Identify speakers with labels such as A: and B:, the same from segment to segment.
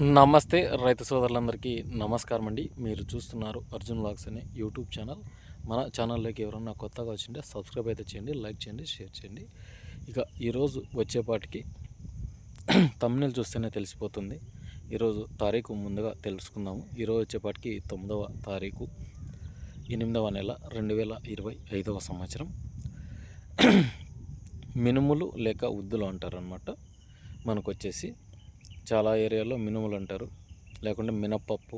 A: నమస్తే రైతు సోదరులందరికీ నమస్కారం అండి. మీరు చూస్తున్నారు అర్జున్ లాగ్స్ అనే యూట్యూబ్ ఛానల్. మన ఛానల్లోకి ఎవరన్నా కొత్తగా వచ్చింటే సబ్స్క్రైబ్ అయితే చేయండి లైక్ చేయండి షేర్ చేయండి. ఇక ఈరోజు వచ్చేపాటికి తమిళ చూస్తేనే తెలిసిపోతుంది. ఈరోజు తారీఖు ముందుగా తెలుసుకుందాము. ఈరోజు వచ్చేపాటికి తొమ్మిదవ తారీఖు ఎనిమిదవ నెల రెండు వేల ఇరవై ఐదవ సంవత్సరం. మినుములు లేక ఉద్దులు అంటారనమాట మనకు వచ్చేసి చాలా ఏరియాలో మినుములు అంటారు. లేకుంటే మినప్పప్పు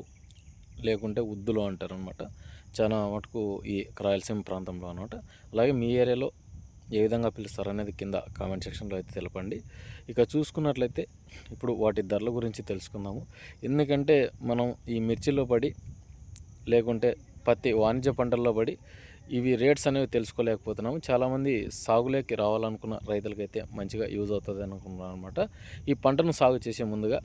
A: లేకుంటే ఉద్దులు అంటారు అనమాట చాలా మటుకు ఈ రాయలసీమ ప్రాంతంలో అనమాట అలాగే మీ ఏరియాలో ఏ విధంగా పిలుస్తారు అనేది కింద కామెంట్ సెక్షన్లో అయితే తెలపండి. ఇక చూసుకున్నట్లయితే ఇప్పుడు వాటి ధరల గురించి తెలుసుకుందాము. ఎందుకంటే మనం ఈ మిర్చిలో పడి లేకుంటే పత్తి వాణిజ్య పంటల్లో పడి ఇవి రేట్స్ అనేవి తెలుసుకోలేకపోతున్నాము. చాలామంది సాగులోకి రావాలనుకున్న రైతులకైతే మంచిగా యూజ్ అవుతుంది అనుకున్నాను అనమాట ఈ పంటను సాగు చేసే ముందుగా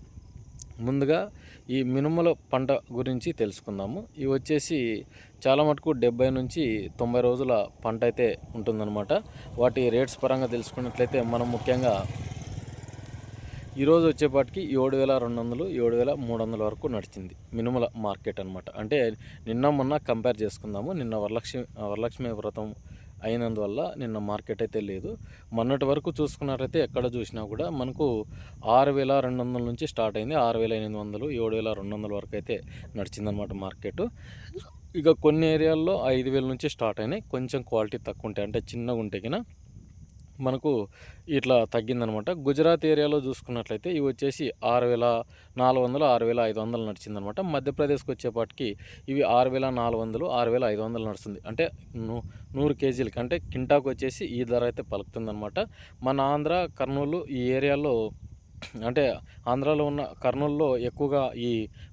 A: ముందుగా ఈ మినుముల పంట గురించి తెలుసుకుందాము. ఇవి వచ్చేసి చాలా మటుకు డెబ్బై నుంచి తొంభై రోజుల పంట అయితే ఉంటుందన్నమాట. వాటి రేట్స్ పరంగా తెలుసుకున్నట్లయితే మనం ముఖ్యంగా ఈరోజు వచ్చేపాటికి ఏడు వేల రెండు వందలు ఏడు వేల మూడు వందల వరకు నడిచింది. మినుముల మార్కెట్ అనమాట అంటే నిన్న మొన్న కంపేర్ చేసుకుందాము. నిన్న వరలక్ష్మి వరలక్ష్మి వ్రతం అయినందువల్ల నిన్న మార్కెట్ అయితే లేదు. మొన్నటి వరకు చూసుకున్నట్లయితే ఎక్కడ చూసినా కూడా మనకు ఆరు వేల రెండు వందల నుంచి స్టార్ట్ అయింది. ఆరు వేల ఎనిమిది వందలు ఏడు వేల రెండు వందల వరకు అయితే నడిచిందనమాట మార్కెట్. ఇక కొన్ని ఏరియాల్లో ఐదు వేల నుంచి స్టార్ట్ అయినాయి. కొంచెం క్వాలిటీ తక్కువ ఉంటాయి. అంటే చిన్నగా ఉంటే కన్నా మనకు ఇట్లా తగ్గిందనమాట. గుజరాత్ ఏరియాలో చూసుకున్నట్లయితే ఇవి వచ్చేసి ఆరు వేల నాలుగు వందలు ఆరు వేల ఐదు వందలు నడిచిందనమాట. మధ్యప్రదేశ్కి వచ్చేపాటికి ఇవి ఆరు వేల నాలుగు వందలు ఆరు వేల ఐదు వందలు నడుస్తుంది. అంటే నూరు కేజీలకి అంటే కింటాకు వచ్చేసి ఈ ధర అయితే పలుకుతుందనమాట. మన ఆంధ్ర కర్నూలు ఈ ఏరియాలో అంటే ఆంధ్రాలో ఉన్న కర్నూలులో ఎక్కువగా ఈ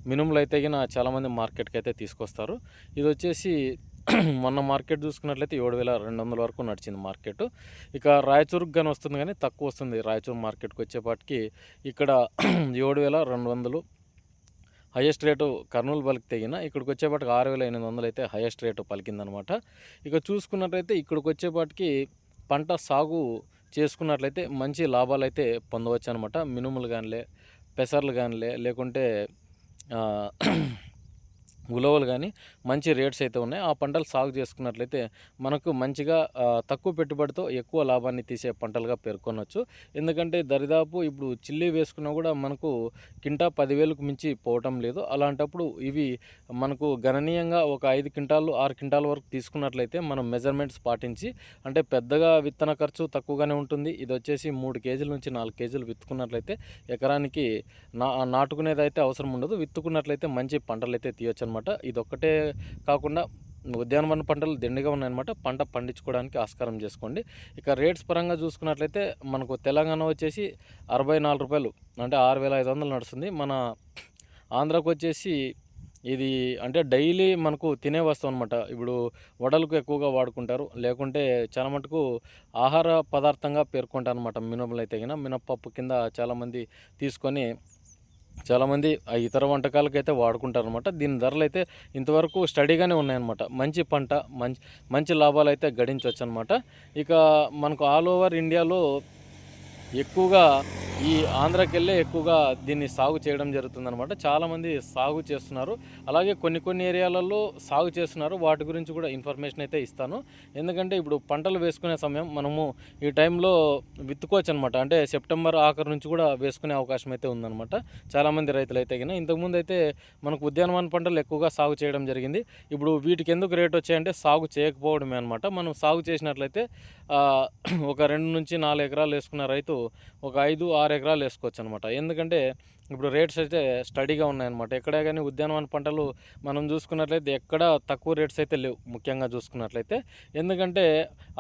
A: మినుములు అయితే చాలామంది మార్కెట్కి అయితే తీసుకొస్తారు. ఇది వచ్చేసి మొన్న మార్కెట్ చూసుకున్నట్లయితే ఏడు వేల రెండు వందల వరకు నడిచింది మార్కెట్. ఇక రాయచూరుకు కానీ వస్తుంది కానీ తక్కువ వస్తుంది రాయచూరు మార్కెట్కి వచ్చేపాటికి. ఇక్కడ ఏడు వేల రెండు వందలు హైయెస్ట్ రేటు కర్నూలు పలికి తెగిన ఇక్కడికి వచ్చేపాటికి ఆరు వేల ఎనిమిది వందలు అయితే హైయెస్ట్ రేటు పలికిందనమాట. ఇక చూసుకున్నట్లయితే ఇక్కడికి వచ్చేపాటికి పంట సాగు చేసుకున్నట్లయితే మంచి లాభాలు అయితే పొందవచ్చు అనమాట మినుములు కానిలే పెసర్లు కానిలే లేకుంటే ఉలవలు కానీ మంచి రేట్స్ అయితే ఉన్నాయి. ఆ పంటలు సాగు చేసుకున్నట్లయితే మనకు మంచిగా తక్కువ పెట్టుబడితో ఎక్కువ లాభాన్ని తీసే పంటలుగా పేర్కొనవచ్చు ఎందుకంటే దరిదాపు ఇప్పుడు చిల్లీ వేసుకున్నా కూడా మనకు కింటా పదివేలకు మించి పోవటం లేదు. అలాంటప్పుడు ఇవి మనకు గణనీయంగా ఒక ఐదు క్వింటాలు ఆరు క్వింటాల వరకు తీసుకున్నట్లయితే మనం మెజర్మెంట్స్ పాటించి అంటే పెద్దగా విత్తన ఖర్చు తక్కువగానే ఉంటుంది. ఇది వచ్చేసి మూడు కేజీల నుంచి నాలుగు కేజీలు విత్తుకున్నట్లయితే ఎకరానికి నా నాటుకునేది అయితే అవసరం ఉండదు. విత్తుకున్నట్లయితే మంచి పంటలు అయితే తీయొచ్చు అనమాట ఇది ఒక్కటే కాకుండా ఉద్యానవన పంటలు దిండుగా ఉన్నాయన్నమాట. పంట పండించుకోవడానికి ఆస్కారం చేసుకోండి. ఇక రేట్స్ పరంగా చూసుకున్నట్లయితే మనకు తెలంగాణ వచ్చేసి అరవై నాలుగు రూపాయలు అంటే ఆరు వేల ఐదు వందలు నడుస్తుంది. మన ఆంధ్రాకు వచ్చేసి ఇది అంటే డైలీ మనకు తినే వస్తాం అనమాట ఇప్పుడు వడలకు ఎక్కువగా వాడుకుంటారు. లేకుంటే చాలా మటుకు ఆహార పదార్థంగా పేర్కొంటారు అనమాట మినపలు అయితే మినప్పప్పు కింద చాలామంది తీసుకొని చాలామంది ఇతర వంటకాలకైతే వాడుకుంటారు అనమాట దీని ధరలు అయితే ఇంతవరకు స్టడీగానే ఉన్నాయన్నమాట. మంచి పంట మంచి మంచి లాభాలు అయితే గడించవచ్చు అనమాట ఇక మనకు ఆల్ ఓవర్ ఇండియాలో ఎక్కువగా ఈ ఆంధ్రాకెళ్ళే ఎక్కువగా దీన్ని సాగు చేయడం జరుగుతుందనమాట చాలామంది సాగు చేస్తున్నారు. అలాగే కొన్ని కొన్ని ఏరియాలలో సాగు చేస్తున్నారు. వాటి గురించి కూడా ఇన్ఫర్మేషన్ అయితే ఇస్తాను. ఎందుకంటే ఇప్పుడు పంటలు వేసుకునే సమయం మనము ఈ టైంలో విత్తుకోవచ్చు అనమాట అంటే సెప్టెంబర్ ఆఖరి నుంచి కూడా వేసుకునే అవకాశం అయితే ఉందన్నమాట. చాలామంది రైతులు అయితే కానీ ఇంతకుముందు అయితే మనకు ఉద్యానవన పంటలు ఎక్కువగా సాగు చేయడం జరిగింది. ఇప్పుడు వీటికి ఎందుకు రేట్ వచ్చాయంటే సాగు చేయకపోవడమే అనమాట మనం సాగు చేసినట్లయితే ఒక రెండు నుంచి నాలుగు ఎకరాలు వేసుకున్న రైతు ఒక ఐదు ఆరు ఎకరాలు వేసుకోవచ్చు అనమాట ఎందుకంటే ఇప్పుడు రేట్స్ అయితే స్టడీగా ఉన్నాయన్నమాట ఎక్కడే కానీ ఉద్యానవన పంటలు మనం చూసుకున్నట్లయితే ఎక్కడ తక్కువ రేట్స్ అయితే లేవు ముఖ్యంగా చూసుకున్నట్లయితే. ఎందుకంటే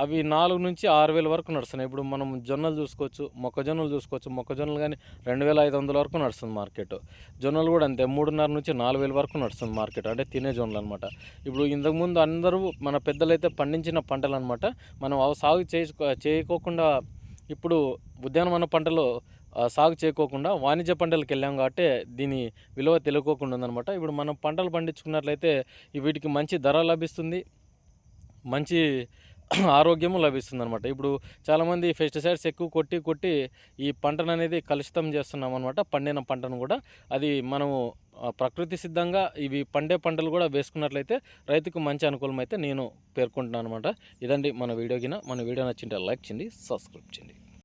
A: అవి నాలుగు నుంచి ఆరు వేల వరకు నడుస్తున్నాయి. ఇప్పుడు మనం జొన్నలు చూసుకోవచ్చు మొక్కజొన్నలు చూసుకోవచ్చు. మొక్కజొన్నలు కానీ రెండు వేల ఐదు వందల వరకు నడుస్తుంది మార్కెట్. జొన్నలు కూడా అంతే మూడున్నర నుంచి నాలుగు వేల వరకు నడుస్తుంది మార్కెట్. అంటే తినే జొన్నలు అనమాట. ఇప్పుడు ఇంతకుముందు అందరూ మన పెద్దలైతే పండించిన పంటలు అనమాట. మనం సాగు చేయకోకుండా ఇప్పుడు ఉద్యానవన పంటలు సాగు చేయకోకుండా వాణిజ్య పంటలకు వెళ్ళాం కాబట్టి దీని విలువ తెలుకోకుండా ఉందనమాట ఇప్పుడు మనం పంటలు పండించుకున్నట్లయితే వీటికి మంచి ధర లభిస్తుంది. మంచి ఆరోగ్యము లభిస్తుంది అనమాట ఇప్పుడు చాలామంది పెస్టిసైడ్స్ ఎక్కువ కొట్టి కొట్టి ఈ పంటను అనేది కలుషితం చేస్తున్నాం అనమాట పండిన పంటను కూడా. అది మనము ప్రకృతి సిద్ధంగా ఇవి పండే పంటలు కూడా వేసుకున్నట్లయితే రైతుకు మంచి అనుకూలం అయితే నేను పేర్కొంటున్నాను అనమాట ఇదండి మన వీడియోకిన మన వీడియో నచ్చింటే లైక్ చేయండి సబ్స్క్రైబ్ చేయండి.